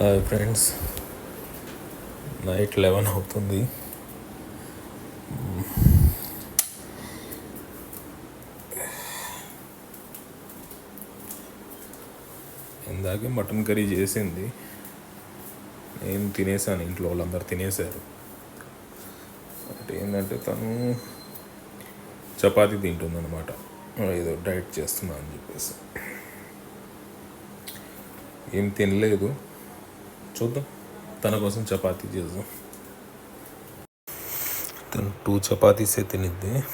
Hi friends. Night eleven అవుతుంది. ఇందాకే mutton curry చేసింది. నేను తినేసాను ఇంట్లో వాళ్ళందరూ తినేశారు. అంటే ఏంటంటే తను చపాతీ తింటుందన్నమాట. ఏదో డైట్ చేస్తున్నా అని చెప్పేసి. ఏం తినలేదు. చూద్దాం. తన కోసం చపాతీ చేద్దాం. తను టూ చపాతీసే తినిద్ది.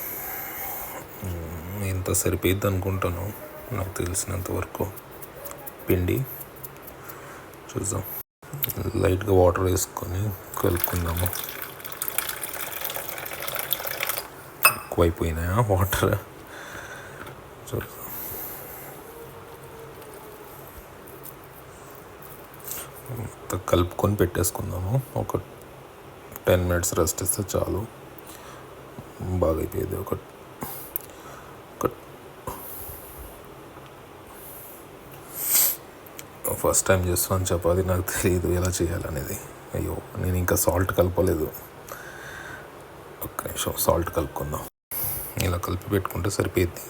ఎంత సరిపోయిద్ది అనుకుంటాను. నాకు తెలిసినంత వరకు. పిండి. చూద్దాం. లైట్గా వాటర్ వేసుకొని కలుపుకుందాము. ఎక్కువైపోయినాయా వాటర్? చూద్దాం. కలుపుకొని పెట్టేసుకుందాము. ఒక టెన్ మినిట్స్ రెస్ట్ ఇస్తే చాలు. బాగా అయిపోయేది ఒక ఫస్ట్ టైం చేస్తున్నాను చపాతి నాకు తెలియదు ఎలా చేయాలనేది. అయ్యో నేను ఇంకా సాల్ట్ కలపలేదు. ఒక్క నిమిషం సాల్ట్ కలుపుకుందాం. ఇలా కలిపి పెట్టుకుంటే సరిపోయింది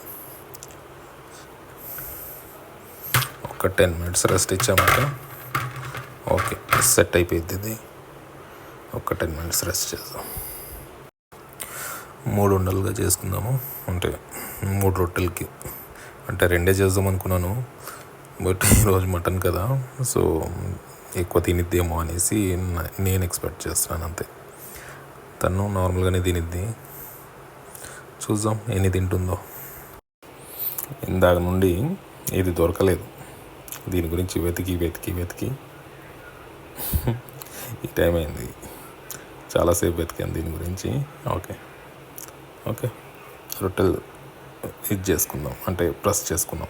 ఒక టెన్ మినిట్స్ రెస్ట్ ఇచ్చామంటే సెట్ అయిపోయింది ఇది. ఒక టెన్ మినిట్స్ రెస్ట్ చేద్దాం. మూడు ఉండలుగా చేసుకుందాము. అంటే మూడు రొట్టెలకి. అంటే రెండే చేద్దాం అనుకున్నాను. బట్ ఈరోజు మటన్ కదా. సో ఎక్కువ తినిద్దేమో అనేసి నేను ఎక్స్పెక్ట్ చేస్తున్నాను అంతే. తను నార్మల్గానే తినిద్ది. చూద్దాం ఎన్ని తింటుందో. ఇందాక నుండి ఇది దొరకలేదు. దీని గురించి వెతికి వెతికి వెతికి. ఈ టైం అయింది. చాలాసేపు వెతికాను దీని గురించి. ఓకే ఓకే రొట్టెలు ఇది చేసుకుందాం. అంటే ప్రెస్ చేసుకుందాం.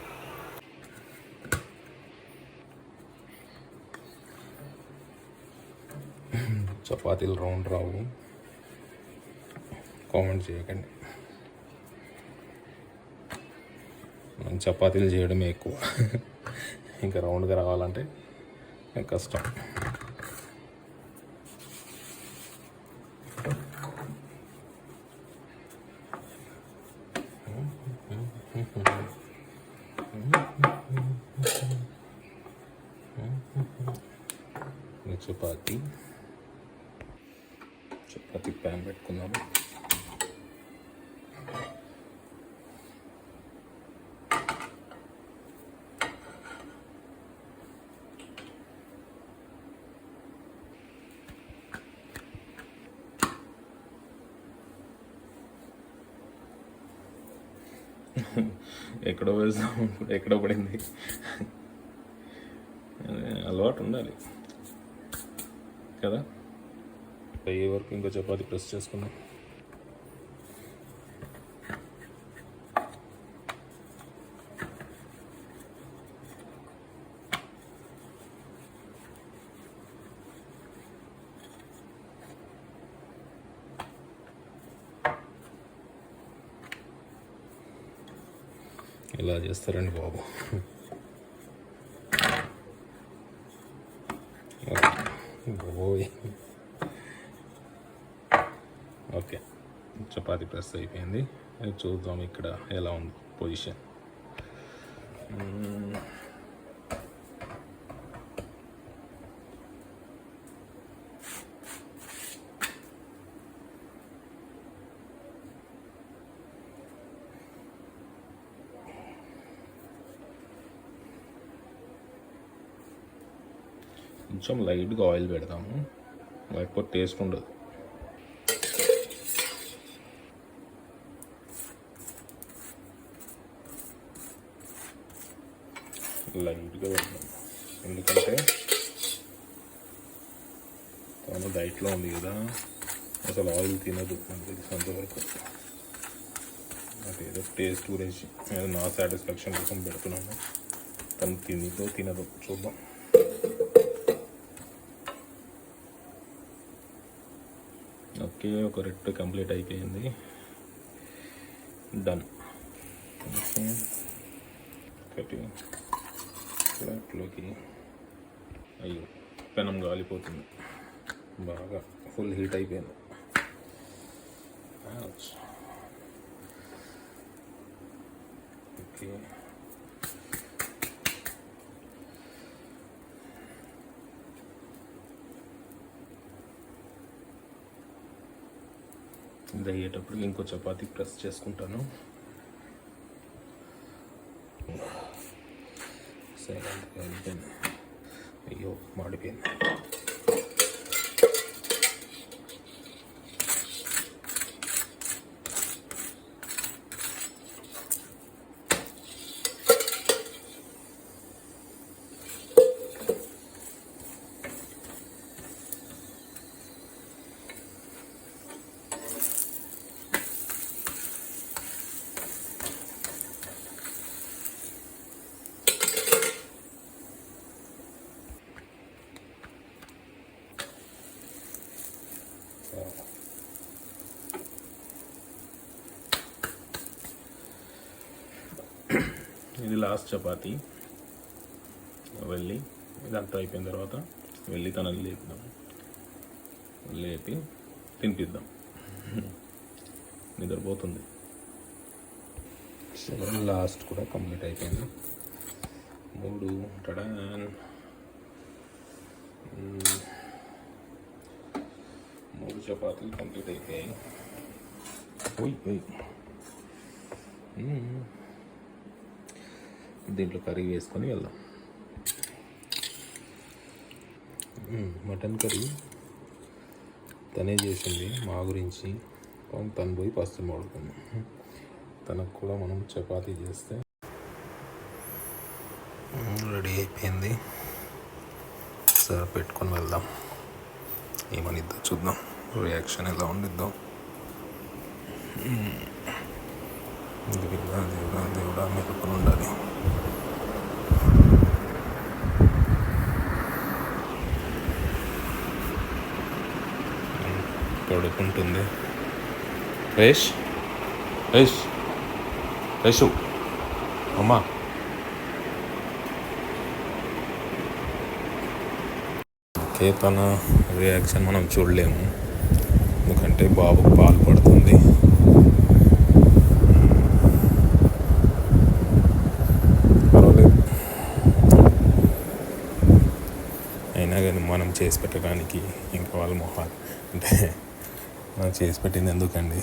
చపాతీలు రౌండ్ రావు. కామెంట్ చేయకండి. మనం చపాతీలు చేయడమే ఎక్కువ. ఇంకా రౌండ్గా రావాలంటే కష్టం ఈ చపాతి. చపాతి ప్యాన్ పెట్టుకున్నాము ఎక్కడో వేస్తాం ఎక్కడో పడింది. అలవాటు ఉండాలి. కదా? అయ్యే వరకు ఇంకా చపాతి ప్రెస్ చేసుకున్నాం ఇలా చేస్తారండి బాబు. ఓకే. చపాతి ప్రెస్ అయిపోయింది. అది చూద్దాం ఇక్కడ ఎలా ఉంది పొజిషన్ కొంచెం లైట్గా ఆయిల్ పెడదాము లేకపోతే టేస్ట్ ఉండదు. లైట్గా పెడతాం ఎందుకంటే తను డైట్లో ఉంది కదా అసలు ఆయిల్ తినదు నాకు తెలిసినంతవరకు నాకు ఏదో టేస్ట్ గురించి ఏదో నా సాటిస్ఫాక్షన్ కోసం పెడుతున్నాను. తను తినిదో తినదు. చూద్దాం. ఓకే ఒక రెట్ కంప్లీట్ అయిపోయింది. Done okay. ఒకటి అయ్యో పెనం గాలిపోతుంది. బాగా ఫుల్ హీట్ అయిపోయింది. ఓకే. ఇది అయ్యేటప్పుడు ఇంకో చపాతీ ప్రెస్ చేసుకుంటాను. సరే అయిపోయింది అయ్యో ఇది లాస్ట్ చపాతి. వెళ్ళి ఇదంతా అయిపోయిన తర్వాత వెళ్ళి తనని లేపుదాం లేపి తినిపిద్దాం. నిద్రపోతుంది. సెవెన్ లాస్ట్ కూడా కంప్లీట్ అయిపోయింది. మూడు టడాన్ మూడు చపాతీలు కంప్లీట్ అయిపోయాయి. పోయి పోయి దీంట్లో కర్రీ వేసుకొని వెళ్దాం. Mutton curry. తనే చేసింది మా గురించి. తను పోయి పస్తులు వాడుకుంది తనకు కూడా మనం చపాతీ చేస్తే. రెడీ అయిపోయింది. సరే పెట్టుకొని వెళ్దాం. ఏమనిద్దాం చూద్దాం. రియాక్షన్ ఎలా ఉండిద్దాం. దేవుడా దేవుడా దేవుడా మెరుపులు ఉండాలి. పడుకుంటుంది. రేష్ రేష్ రేషు అమ్మా. ఓకే తన రియాక్షన్ మనం చూడలేము. ఎందుకంటే బాబుకు పాలు పడుతుంది. అయినా కానీ మనం చేసి పెట్టడానికి ఇంకా వాళ్ళ మొహాలు అంటే చేసి పెట్టింది ఎందుకండి?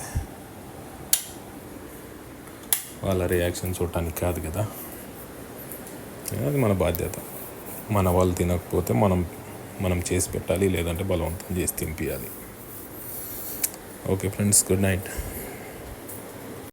వాళ్ళ రియాక్షన్ చూడటానికి కాదు కదా? అది మన బాధ్యత. మన వాళ్ళు తినకపోతే మనం మనం చేసి పెట్టాలి లేదంటే బలవంతం చేసి తింపియాలి ఓకే ఫ్రెండ్స్ గుడ్ నైట్.